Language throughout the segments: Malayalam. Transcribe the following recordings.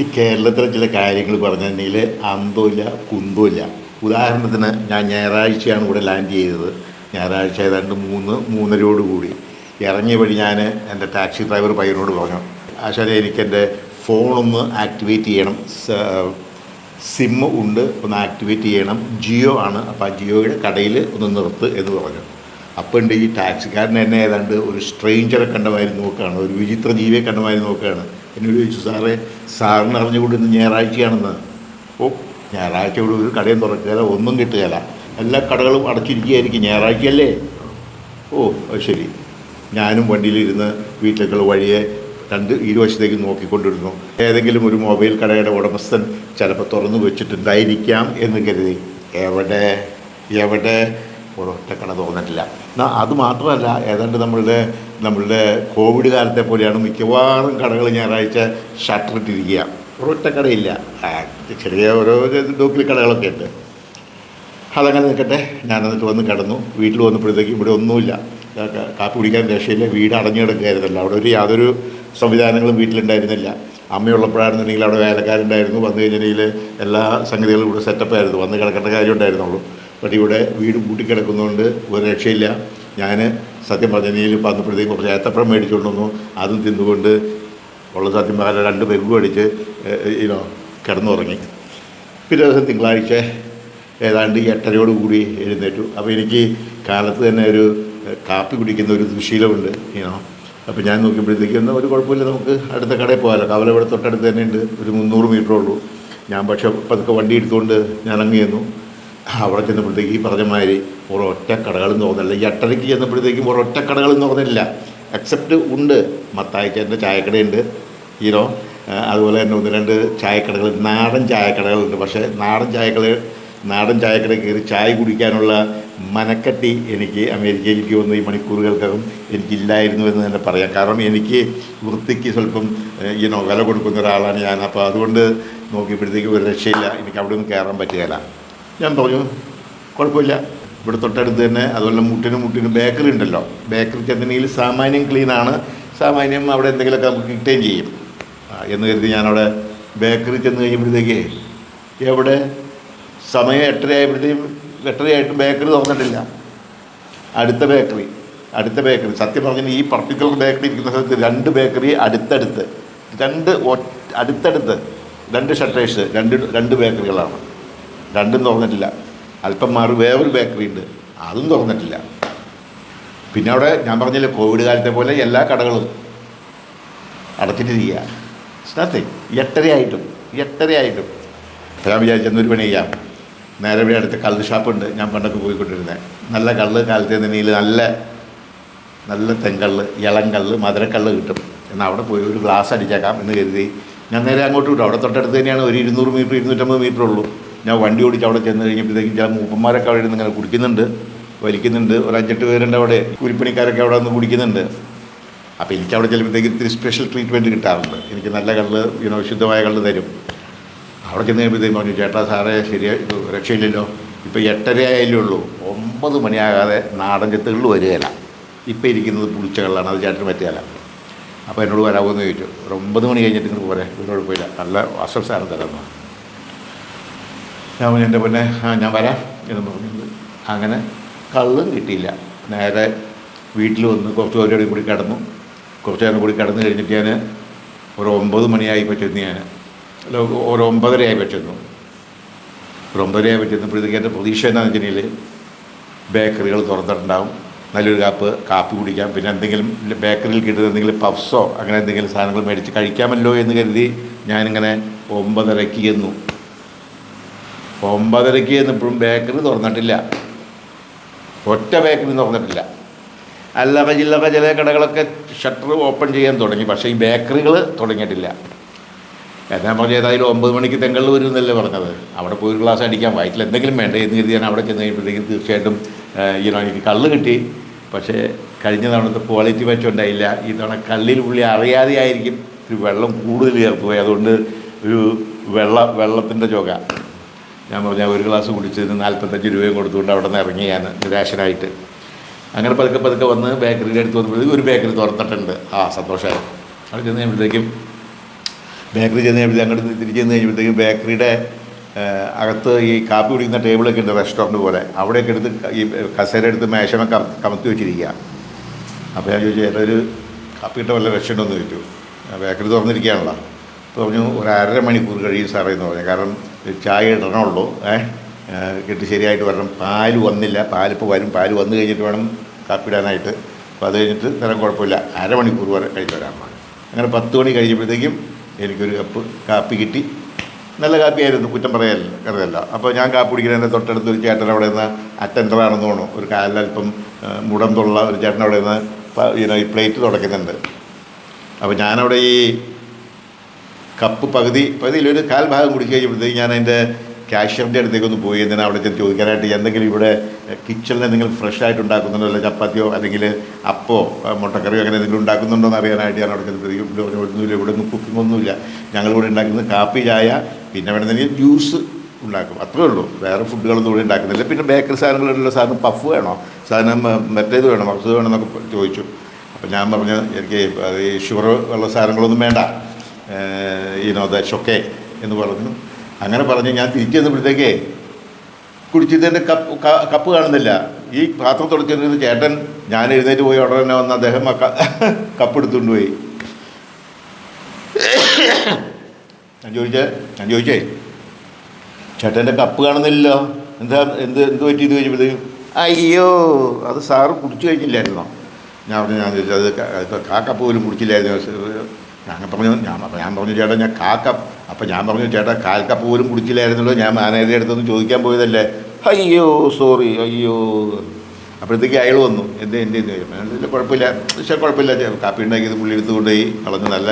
ഈ കേരളത്തിലെ ചില കാര്യങ്ങൾ പറഞ്ഞിട്ടുണ്ടെങ്കിൽ അന്തമില്ല കുന്തമില്ല ഉദാഹരണത്തിന് ഞാൻ ഞായറാഴ്ചയാണ് ഇവിടെ ലാൻഡ് ചെയ്തത്. ഞായറാഴ്ച ഏതാണ്ട് മൂന്ന് മൂന്നരയോട് കൂടി. ഇറങ്ങിയ വഴി ഞാൻ എന്റെ ടാക്സി ഡ്രൈവർ പയ്യനോട് പറഞ്ഞു ആശാനെ എനിക്കെന്റെ ഫോണൊന്ന് ആക്ടിവേറ്റ് ചെയ്യണം. സിം ഉണ്ട് ഒന്ന് ആക്ടിവേറ്റ് ചെയ്യണം. ജിയോ ആണ് അപ്പോൾ ആ ജിയോയുടെ കടയിൽ ഒന്ന് നിർത്ത് എന്ന് പറഞ്ഞു. അപ്പോൾ ഉണ്ട് ഈ ടാക്സിക്കാരൻ എന്നെ ഏതാണ്ട് ഒരു സ്ട്രേഞ്ചറെ കണ്ടമാതിരി നോക്കുകയാണ് ഒരു വിചിത്ര ജീവിയെ കണ്ടമാതിരി നോക്കുകയാണ്. എന്നോട് ചോദിച്ചു സാറേ സാറിന് അറിഞ്ഞുകൊണ്ട് ഇന്ന് ഞായറാഴ്ചയാണെന്ന്. ഓ. ഞായറാഴ്ച ഇവിടെ ഒരു കടയും തുറക്കുകയില്ല ഒന്നും കിട്ടുകയില്ല എല്ലാ കടകളും അടച്ചിരിക്കുകയായിരിക്കും ഞായറാഴ്ചയല്ലേ? ഓ അത് ശരി. ഞാനും വണ്ടിയിലിരുന്ന് വീട്ടിലേക്കുള്ള വഴിയെ രണ്ട് ഇരുവശത്തേക്ക് നോക്കിക്കൊണ്ടിരുന്നു. ഏതെങ്കിലും ഒരു മൊബൈൽ കടയുടെ ഉടമസ്ഥൻ ചിലപ്പോൾ തുറന്നു വെച്ചിട്ടുണ്ടായിരിക്കാം എന്ന് കരുതി. എവിടെ? എവിടെ? ഒരൊറ്റ കട തോന്നിട്ടില്ല. എന്നാൽ അത് മാത്രമല്ല ഏതാണ്ട് നമ്മളുടെ നമ്മളുടെ കോവിഡ് കാലത്തെ പോലെയാണ് മിക്കവാറും കടകൾ ഞായറാഴ്ച ഷട്ടർ ഇട്ടിരിക്കുക ഒരൊറ്റ കടയില്ല. ചെറിയ ഓരോ ഡോക്കിൽ കടകളൊക്കെ ഉണ്ട്. അതങ്ങനെ നിൽക്കട്ടെ. ഞാൻ എന്നിട്ട് വന്ന് കിടന്നു. വീട്ടിൽ വന്നപ്പോഴത്തേക്ക് ഇവിടെ ഒന്നുമില്ല. കാപ്പി കുടിക്കാൻ രക്ഷയില്ല. വീട് അടഞ്ഞു കിടക്കുകയായിരുന്നല്ലോ. അവിടെ ഒരു യാതൊരു സംവിധാനങ്ങളും വീട്ടിലുണ്ടായിരുന്നില്ല. അമ്മയുള്ളപ്പോഴായിരുന്നുണ്ടെങ്കിൽ അവിടെ വേലക്കാരുണ്ടായിരുന്നു. വന്നു കഴിഞ്ഞിട്ടുണ്ടെങ്കിൽ എല്ലാ സംഗതികളും ഇവിടെ സെറ്റപ്പായിരുന്നു വന്ന് കിടക്കേണ്ട കാര്യം ഉണ്ടായിരുന്നുള്ളൂ ബട്ട് ഇവിടെ വീട് പൂട്ടിക്കിടക്കുന്നതുകൊണ്ട് ഒരു രക്ഷയില്ല. ഞാൻ സത്യം പറഞ്ഞതിൽ വന്നപ്പോഴത്തേക്ക് കുറച്ച് ഏത്തപ്പഴം മേടിച്ചുകൊണ്ട് വന്നു. അതും തിന്നുകൊണ്ട് ഉള്ള സത്യം പറഞ്ഞാൽ രണ്ട് പെരുവ് അടിച്ച് ഇനോ കിടന്നുറങ്ങി. പിറ്റേ ദിവസം തിങ്കളാഴ്ച ഏതാണ്ട് എട്ടരയോട് കൂടി എഴുന്നേറ്റു. അപ്പോൾ എനിക്ക് കാലത്ത് തന്നെ ഒരു കാപ്പി കുടിക്കുന്ന ഒരു ദുശീലമുണ്ട് ഇനോ അപ്പോൾ ഞാൻ നോക്കിയപ്പോഴത്തേക്ക് ഒരു കുഴപ്പമില്ല നമുക്ക് അടുത്ത കടയിൽ പോകാമല്ലോ കവല ഇവിടെ തൊട്ടടുത്ത് തന്നെ ഉണ്ട് ഒരു മുന്നൂറ് മീറ്ററേ ഉള്ളൂ. ഞാൻ പക്ഷേ പതുക്കെ വണ്ടി എടുത്തുകൊണ്ട് ഞാൻ അങ്ങ് ചെന്നു. അവിടെ ചെന്നപ്പോഴത്തേക്ക് ഈ പറഞ്ഞ മാതിരി ഒരൊറ്റ കടകളും തുറന്നില്ല ഈ അട്ടരയ്ക്ക് ചെന്നപ്പോഴത്തേക്കും ഒറ്റ കടകളും തുറന്നില്ല എക്സെപ്റ്റ് ഉണ്ട്. മത്തായിച്ചേന്റെ ചായക്കടയുണ്ട്. ആ, അതുപോലെ തന്നെ ഒന്ന് രണ്ട് ചായക്കടകൾ നാടൻ ചായക്കടകളുണ്ട്. പക്ഷേ നാടൻ ചായക്കട നാടൻ ചായക്കട കയറി ചായ കുടിക്കാനുള്ള മനക്കെട്ടി എനിക്ക് അമേരിക്കയിലേക്ക് വന്ന ഈ മണിക്കൂറുകൾക്കകം എനിക്കില്ലായിരുന്നു എന്ന് തന്നെ പറയാം. കാരണം എനിക്ക് വൃത്തിക്ക് സ്വല്പം ഈനോ വില കൊടുക്കുന്ന ഒരാളാണ് ഞാൻ. അപ്പോൾ അതുകൊണ്ട് നോക്കിയപ്പോഴത്തേക്ക് ഒരു രക്ഷയില്ല. എനിക്ക് അവിടെ നിന്ന് കയറാൻ പറ്റുകയില്ല. ഞാൻ പറഞ്ഞു കുഴപ്പമില്ല. ഇവിടെ തൊട്ടടുത്ത് തന്നെ അതുപോലെ മുട്ടിന് മുട്ടിന് ബേക്കറി ഉണ്ടല്ലോ. ബേക്കറി ചെന്നിട്ടുണ്ടെങ്കിൽ സാമാന്യം ക്ലീനാണ് സാമാന്യം അവിടെ എന്തെങ്കിലുമൊക്കെ നമുക്ക് കിട്ടുകയും ചെയ്യും. എന്ന് കരുതി ഞാനവിടെ ബേക്കറി ചെന്ന് കഴിയുമ്പോഴത്തേക്ക് എവിടെ? സമയം എട്ടരയായപ്പോഴത്തേക്കും എട്ടരയായിട്ടും ബേക്കറി തുറന്നിട്ടില്ല. അടുത്ത ബേക്കറി അടുത്ത ബേക്കറി. സത്യം പറഞ്ഞാൽ ഈ പർട്ടിക്കുലർ ബേക്കറി ഇരിക്കുന്ന സ്ഥലത്ത് രണ്ട് ബേക്കറി അടുത്തടുത്ത്. രണ്ട് അടുത്തടുത്ത്. രണ്ട് ഷട്ടേഴ്സ് രണ്ട് രണ്ട് ബേക്കറികളാണ്. രണ്ടും തുറന്നിട്ടില്ല. അല്പം മാറി വേറൊരു ബേക്കറി ഉണ്ട്. അതും തുറന്നിട്ടില്ല. പിന്നെ അവിടെ ഞാൻ പറഞ്ഞില്ല കോവിഡ് കാലത്തെ പോലെ എല്ലാ കടകളും അടച്ചിട്ടിരിക്കുക നത്തിങ് എട്ടരയായിട്ടും എട്ടരയായിട്ടും. അപ്പോൾ ഞാൻ വിചാരിച്ചെന്നൊരു പണി ചെയ്യാം. നേരെ ഇവിടെ അടുത്ത് കള്ള് ഷാപ്പുണ്ട് ഞാൻ പണ്ടൊക്കെ പോയിക്കൊണ്ടിരുന്നത് നല്ല കള്ള് കാലത്തെ നിന്നയിൽ നല്ല നല്ല തെങ്കള്ള് ഇളം കള്ള് മധുരക്കള്ള് കിട്ടും. എന്നാൽ അവിടെ പോയി ഒരു ഗ്ലാസ് അടിച്ചേക്കാം എന്ന് കരുതി. ഞാൻ നേരെ അങ്ങോട്ട് വിട്ടു. അവിടെ തൊട്ടടുത്ത് തന്നെയാണ് ഒരു ഇരുന്നൂറ് മീറ്റർ ഇരുന്നൂറ്റമ്പത് മീറ്റർ ഉള്ളൂ. ഞാൻ വണ്ടി ഓടിച്ച് അവിടെ ചെന്ന് കഴിഞ്ഞപ്പോഴത്തേക്കും ചില മൂപ്പന്മാരൊക്കെ അവിടെ ഇരുന്ന് ഇങ്ങനെ കുടിക്കുന്നുണ്ട് വലിക്കുന്നുണ്ട്. ഒരു അഞ്ചെട്ട് പേരുണ്ട് അവിടെ കൂലിപ്പണിക്കാരൊക്കെ അവിടെ വന്ന് കുടിക്കുന്നുണ്ട്. അപ്പോൾ എനിക്ക് അവിടെ ചെല്ലുമ്പോഴത്തേക്ക് ഇത്തിരി സ്പെഷ്യൽ ട്രീറ്റ്മെന്റ് കിട്ടാറുണ്ട്. എനിക്ക് നല്ല കള്ള് യുനോ ശുദ്ധമായ കള്ള് തരും. അവിടെ ചെന്ന് കഴിയുമ്പോഴത്തേക്കും പറഞ്ഞു ചേട്ടാ സാറേ ശരിയായി രക്ഷയില്ലല്ലോ. ഇപ്പോൾ എട്ടര ആയാലേ ഉള്ളൂ. ഒമ്പത് മണിയാകാതെ നാടൻ ചെത്തുകളിൽ വരികയില്ല. ഇപ്പോൾ ഇരിക്കുന്നത് പുളിച്ച കള്ളാണ് അത് ചേട്ടന് പറ്റുകയില്ല അപ്പോൾ എന്നോട് വരാമോ എന്ന് ചോദിച്ചു. ഒരു ഒമ്പത് മണി കഴിഞ്ഞിട്ട് ഇങ്ങോട്ട് പോരെ ഇതിനോട് പോയില്ല നല്ല അസംസാരം സാധനം തരാമെന്ന് ഞാൻ എന്റെ പിന്നെ ആ ഞാൻ വരാം എന്ന് പറഞ്ഞത് അങ്ങനെ കള്ളും കിട്ടിയില്ല. നേരെ വീട്ടിൽ വന്ന് കുറച്ച് പേരോടും കൂടി കിടന്നു. കുറച്ച് നേരം കൂടി കിടന്നു കഴിഞ്ഞിട്ട് ഞാൻ ഒരു ഒമ്പത് മണിയായി പറ്റുന്നു ഞാൻ അല്ല ഒരു ഒമ്പതരയായി പറ്റുന്നു ഒരു ഒമ്പതരയായി പറ്റുന്നപ്പോഴത്തേക്ക് എന്റെ പ്രതീക്ഷ എന്താണെന്ന് വെച്ചിട്ടുണ്ടെങ്കിൽ ബേക്കറികൾ തുറന്നിട്ടുണ്ടാവും. നല്ലൊരു കാപ്പ് കാപ്പി കുടിക്കാം. പിന്നെ എന്തെങ്കിലും ബേക്കറിയിൽ കിട്ടുന്ന എന്തെങ്കിലും പഫ്സോ അങ്ങനെ എന്തെങ്കിലും സാധനങ്ങൾ മേടിച്ച് കഴിക്കാമല്ലോ എന്ന് കരുതി ഞാനിങ്ങനെ ഒമ്പതരയ്ക്ക് ചെന്നു. ഒമ്പതരയ്ക്ക് ഇപ്പോഴും ബേക്കറി തുറന്നിട്ടില്ല. ഒറ്റ ബേക്കറി തുറന്നിട്ടില്ല. അല്ലറ ചില്ലറ ചില കടകളൊക്കെ ഷട്ടർ ഓപ്പൺ ചെയ്യാൻ തുടങ്ങി. പക്ഷേ ഈ ബേക്കറികൾ തുടങ്ങിയിട്ടില്ല. എന്നാ പറഞ്ഞ ഏതായാലും ഒമ്പത് മണിക്ക് തെങ്കളിൽ വരുന്നല്ലേ പറഞ്ഞത്. അവിടെ പോയി ഒരു ഗ്ലാസ് അടിക്കാൻ. വയറ്റിൽ എന്തെങ്കിലും വേണ്ട എന്ന് കരുതി ഞാൻ അവിടെ ചെന്ന് കഴിയുമ്പോഴത്തേക്കും തീർച്ചയായിട്ടും ഈ എനിക്ക് കള്ള് കിട്ടി. പക്ഷേ കഴിഞ്ഞ തവണത്തെ ക്വാളിറ്റി വെച്ചുണ്ടായില്ല ഈ തവണ കള്ളിൽ പുള്ളി അറിയാതെ ആയിരിക്കും വെള്ളം കൂടുതൽ ചേർത്ത് പോയി. അതുകൊണ്ട് ഒരു വെള്ള വെള്ളത്തിന്റെ ചോക. ഞാൻ പറഞ്ഞ ഒരു ഗ്ലാസ് കുടിച്ചതിന് നാൽപ്പത്തഞ്ച് രൂപയും കൊടുത്തുകൊണ്ട് അവിടെ നിന്ന് ഇറങ്ങി ഞാൻ നിരാശനായിട്ട്. അങ്ങനെ പതുക്കെ പതുക്കെ വന്ന് ബേക്കറിയുടെ അടുത്ത് വന്നപ്പോഴത്തേക്കും ഒരു ബേക്കറി തുറന്നിട്ടുണ്ട്. ആ സന്തോഷമായി. അവിടെ ചെന്ന് കഴിയുമ്പോഴത്തേക്കും ബേക്കറി ചെന്ന് കഴിയുമ്പോഴത്തേക്കും അങ്ങോട്ട് തിരിച്ച് ചെന്ന് കഴിയുമ്പോഴത്തേക്കും ബേക്കറിയുടെ അകത്ത് ഈ കാപ്പി കുടിക്കുന്ന ടേബിളൊക്കെ ഉണ്ട് റെസ്റ്റോറന്റ് പോലെ. അവിടെയൊക്കെ എടുത്ത് ഈ കസേര എടുത്ത് മേശമ കമത്തി വെച്ചിരിക്കുക അപ്പോൾ ഞാൻ ചോദിച്ചു ഏതൊരു ഒരു കാപ്പിയിട്ട വല്ല രക്ഷയുണ്ടോയെന്ന് ചോദിച്ചു. ആ ബേക്കറി തുറന്നിരിക്കുകയാണല്ലോ. പറഞ്ഞു ഒരു അര മണിക്കൂർ കഴിയും സാറേ എന്ന് പറഞ്ഞു. കാരണം ചായ ഇടണുള്ളൂ കിട്ടി ശരിയായിട്ട് വരണം. പാൽ വന്നില്ല. പാലിപ്പോൾ വരും. പാൽ വന്നു കഴിഞ്ഞിട്ട് വേണം കാപ്പി ഇടാനായിട്ട് അപ്പോൾ അത് കഴിഞ്ഞിട്ട് തരം കുഴപ്പമില്ല. അരമണിക്കൂർ വരെ കഴിച്ച് വരാൻ പാടില്ല അങ്ങനെ പത്ത് മണി കഴിഞ്ഞപ്പോഴത്തേക്കും എനിക്കൊരു കപ്പ് കാപ്പി കിട്ടി. നല്ല കാപ്പിയായിരുന്നു. കുറ്റം പറയല്ല കരുതല്ല. അപ്പോൾ ഞാൻ കാപ്പി കുടിക്കുന്നതിന്റെ തൊട്ടടുത്ത് ഒരു ചേട്ടൻ അവിടെ നിന്ന് അറ്റൻഡറാണെന്ന് തോന്നുന്നു. ഒരു കാലിലല്പം മുടം മുടന്തുള്ള ഒരു ചേട്ടൻ അവിടെ നിന്ന് ഈ പ്ലേറ്റ് തുടയ്ക്കുന്നുണ്ട്. അപ്പോൾ ഞാനവിടെ ഈ കപ്പ് പകുതി പകുതിയിലൊരു കാൽ ഭാഗം കുടിച്ച് കഴിഞ്ഞപ്പോഴത്തേക്ക് ഞാൻ അതിന്റെ അടുത്തേക്ക് ഒന്ന് പോയി. എന്തിനാ അവിടെ ചെന്ന് ചോദിക്കാനായിട്ട് എന്തെങ്കിലും ഇവിടെ കിച്ചണിൽ എന്തെങ്കിലും ഫ്രഷ് ആയിട്ട് ഉണ്ടാക്കുന്നുണ്ടോ? അല്ല ചപ്പാത്തിയോ അല്ലെങ്കിൽ അപ്പോ മുട്ടക്കറിയോ അങ്ങനെ എന്തെങ്കിലും ഉണ്ടാക്കുന്നുണ്ടോ എന്ന് അറിയാനായിട്ട് ഞാൻ അവിടെ ചെന്ന് ഒന്നുമില്ല ഇവിടെ ഒന്നും കുക്കിംഗ് ഒന്നുമില്ല. ഞങ്ങളിവിടെ ഉണ്ടാക്കുന്നത് കാപ്പി ചായ പിന്നെ വേണമെന്നുണ്ടെങ്കിൽ ജ്യൂസ് ഉണ്ടാക്കും. അത്രേ ഉള്ളൂ. വേറെ ഫുഡുകളൊന്നും ഇവിടെ ഉണ്ടാക്കുന്നില്ല. പിന്നെ ബേക്കറി സാധനങ്ങളുള്ള സാധനം പഫ് വേണോ? സാധനം മറ്റേത് വേണോ? മറച്ചത് വേണോ എന്നൊക്കെ ചോദിച്ചു. അപ്പോൾ ഞാൻ പറഞ്ഞു എനിക്ക് ഈ ഷുഗർ ഉള്ള സാധനങ്ങളൊന്നും വേണ്ട. ഈ നോ ദ ഷൊക്കെ എന്ന് പറഞ്ഞു. അങ്ങനെ പറഞ്ഞ് ഞാൻ തിരിച്ചു ചെന്നപ്പോഴത്തേക്കേ കുടിച്ചതിന്റെ കപ്പ് കപ്പ് കാണുന്നില്ല. ഈ പാത്രം തുടച്ചിരുന്ന ചേട്ടൻ ഞാൻ എഴുന്നേറ്റ് പോയി ഉടനെ വന്ന് അദ്ദേഹം ആ കപ്പ് എടുത്തുകൊണ്ട് പോയി. ഞാൻ ചോദിച്ചേ ഞാൻ ചോദിച്ചേ ചേട്ടന്റെ കപ്പ് കാണുന്നില്ലല്ലോ. എന്താ എന്ത് എന്ത് പറ്റി ഇത് കഴിഞ്ഞപ്പോഴത്തേക്കും അയ്യോ അത് സാറ് കുടിച്ചു കഴിഞ്ഞില്ലായിരുന്നോ? ഞാൻ പറഞ്ഞു ഞാൻ ചോദിച്ചത് കാ കപ്പ് പോലും കുടിച്ചില്ലായിരുന്നു? ഞാൻ പറഞ്ഞു ഞാൻ ഞാൻ പറഞ്ഞു ചേട്ടാ ഞാൻ കാക്ക അപ്പം ഞാൻ പറഞ്ഞു ചേട്ടാ കാൽ കപ്പ് പോലും കുടിച്ചില്ലായിരുന്നല്ലോ ഞാൻ മാനേജറുടെ അടുത്തൊന്ന് ചോദിക്കാൻ പോയതല്ലേ? അയ്യോ സോറി അയ്യോ. അപ്പോഴത്തേക്ക് അയാൾ വന്നു. എന്ത് ഞാൻ ചോദിച്ചു, കുഴപ്പമില്ല. പക്ഷേ കുഴപ്പമില്ല. കാപ്പി ഉണ്ടാക്കിയത് പുള്ളി എടുത്തുകൊണ്ട് പോയി കളഞ്ഞ് നല്ല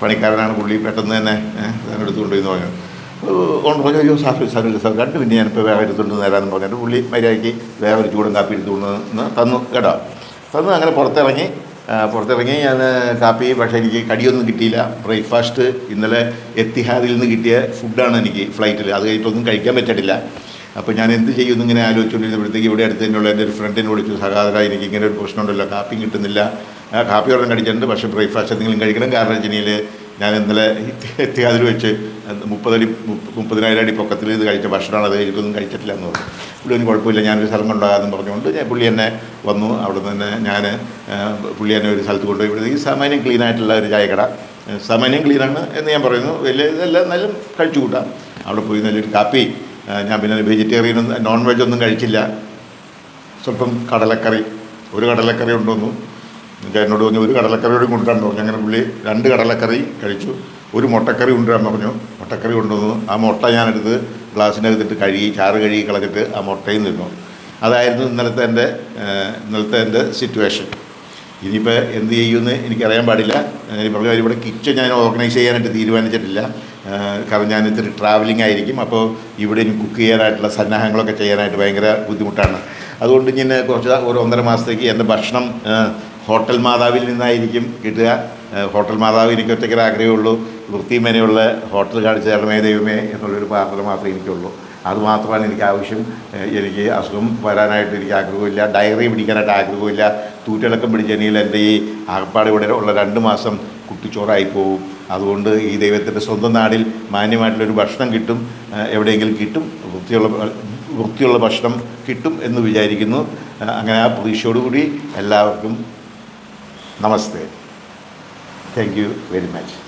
പണിക്കാരനാണ് പുള്ളി പെട്ടെന്ന് തന്നെ ഞാൻ എടുത്തുകൊണ്ട് പോയി എന്ന് പറഞ്ഞു. കൊണ്ട് പറഞ്ഞു അയ്യോ സാർ സാറില്ല സാർ കണ്ടു പിന്നെ ഞാനിപ്പോൾ വേറെ എടുത്തുകൊണ്ട് നേരാന്ന് പറഞ്ഞിട്ട് പുള്ളി മര്യാദയ്ക്ക് വേറെ ഒരു ചൂടും കാപ്പി എടുത്തുകൊണ്ട് തന്നു കേട്ടോ. തന്നു അങ്ങനെ പുറത്തിറങ്ങി. പുറത്തിറങ്ങി ഞാൻ കാപ്പി പക്ഷേ എനിക്ക് കടിയൊന്നും കിട്ടിയില്ല. ബ്രേക്ക്ഫാസ്റ്റ് ഇന്നലെ എത്തിഹാദിൽ നിന്ന് കിട്ടിയ ഫുഡാണ് എനിക്ക് ഫ്ലൈറ്റിൽ അത് കഴിഞ്ഞിട്ടൊന്നും കഴിക്കാൻ പറ്റില്ല അപ്പോൾ ഞാൻ എന്ത് ചെയ്യുമെന്ന് ഇങ്ങനെ ആലോചിച്ചുകൊണ്ടിരുന്നപ്പോഴത്തേക്ക് ഇവിടെ അടുത്ത് തന്നെയുള്ള എന്റെ ഒരു ഫ്രണ്ടിനെ വിളിച്ചു സഹോദര എനിക്ക് ഇങ്ങനെ ഒരു പ്രശ്നമുണ്ടല്ലോ കാപ്പിയും കിട്ടുന്നില്ല. കാപ്പി ഒരെണ്ണം കഴിച്ചിട്ടുണ്ട് പക്ഷേ ബ്രേക്ക്ഫാസ്റ്റ് എന്തെങ്കിലും കഴിക്കണം കാരണം വെച്ചിട്ടുണ്ടെങ്കിൽ ഞാൻ ഇന്നലെ എത്തിയാതിൽ വെച്ച് മുപ്പതടി മുപ്പ- മുപ്പതിനായിരം അടി പൊക്കത്തിൽ ഇത് കഴിച്ച ഭക്ഷണമാണ് അത് കഴിഞ്ഞിട്ടൊന്നും കഴിച്ചിട്ടില്ല എന്ന് പറഞ്ഞു. പുള്ളി ഒന്നും കുഴപ്പമില്ല ഞാനൊരു സ്ഥലം കൊണ്ടുപോകാമെന്ന് പറഞ്ഞുകൊണ്ട് ഞാൻ പുള്ളി എന്നെ വന്നു. അവിടെ നിന്ന് ഞാൻ പുള്ളി എന്നെ ഒരു സ്ഥലത്ത് കൊണ്ടുപോയി ഈ സാമാന്യം ക്ലീൻ ആയിട്ടുള്ള ഒരു ചായക്കട. സാമാന്യം ക്ലീനാണ് എന്ന് ഞാൻ പറയുന്നു. വലിയ ഇതെല്ലാം നല്ല കഴിച്ചു കൂട്ടാം. അവിടെ പോയി നല്ലൊരു കാപ്പി ഞാൻ പിന്നെ വെജിറ്റേറിയൻ നോൺ വെജ് ഒന്നും കഴിച്ചില്ല. സ്വല്പം കടലക്കറി ഒരു കടലക്കറി ഉണ്ടോന്നു. എന്നിട്ട് എന്നോട് പറഞ്ഞു ഒരു കടലക്കറിയോടും കൊണ്ടുവരാൻ പറഞ്ഞു. അങ്ങനെ പുള്ളി രണ്ട് കടലക്കറി കഴിച്ചു. ഒരു മുട്ടക്കറി കൊണ്ടുവരാൻ പറഞ്ഞു. മുട്ടക്കറി കൊണ്ടുവന്നു. ആ മുട്ട ഞാനെടുത്ത് ഗ്ലാസ്സിനകത്തിട്ട് കഴുകി ചാറ് കഴുകി കളഞ്ഞിട്ട് ആ മുട്ടയും തിന്നു അതായിരുന്നു ഇന്നലത്തെ എന്റെ ഇന്നലത്തെ എന്റെ സിറ്റുവേഷൻ ഇനിയിപ്പോൾ എന്ത് ചെയ്യുമെന്ന് എനിക്കറിയാൻ പാടില്ല. ഞാൻ പറഞ്ഞ ഇവിടെ കിച്ചൺ ഞാൻ ഓർഗനൈസ് ചെയ്യാനായിട്ട് തീരുമാനിച്ചിട്ടില്ല. കാരണം ഞാൻ ഇത്തിരി ട്രാവലിംഗ് ആയിരിക്കും. അപ്പോൾ ഇവിടെ എനിക്ക് കുക്ക് ചെയ്യാനായിട്ടുള്ള സന്നാഹങ്ങളൊക്കെ ചെയ്യാനായിട്ട് ഭയങ്കര ബുദ്ധിമുട്ടാണ്. അതുകൊണ്ട് ഞാൻ കുറച്ച് ഒരു ഒന്നര മാസത്തേക്ക് എന്റെ ഭക്ഷണം ഹോട്ടൽ മാതാവിൽ നിന്നായിരിക്കും കിട്ടുക. ഹോട്ടൽ മാതാവ് എനിക്ക് ഒറ്റയ്ക്കൊരു ആഗ്രഹമുള്ളൂ വൃത്തിമേനയുള്ള ഹോട്ടൽ കാണിച്ചു തരണമേ ദൈവമേ എന്നുള്ളൊരു പ്രാർത്ഥന മാത്രമേ എനിക്കുള്ളൂ. അതുമാത്രമാണ് എനിക്ക് ആവശ്യം. എനിക്ക് അസുഖം വരാനായിട്ട് എനിക്ക് ആഗ്രഹമില്ല ഡയറി പിടിക്കാനായിട്ട് ആഗ്രഹമില്ല തൂറ്റിളക്കം പിടിച്ചെങ്കിൽ എന്റെ ഈ ആകപ്പാട് ഇവിടെ ഉള്ള രണ്ട് മാസം കുട്ടിച്ചോറായി പോകും അതുകൊണ്ട് ഈ ദൈവത്തിന്റെ സ്വന്തം നാടിൽ മാന്യമായിട്ടുള്ളൊരു ഭക്ഷണം കിട്ടും. എവിടെയെങ്കിലും കിട്ടും. വൃത്തിയുള്ള വൃത്തിയുള്ള ഭക്ഷണം കിട്ടും എന്ന് വിചാരിക്കുന്നു. അങ്ങനെ ആ പ്രതീക്ഷയോടുകൂടി എല്ലാവർക്കും Namaste. Thank you very much.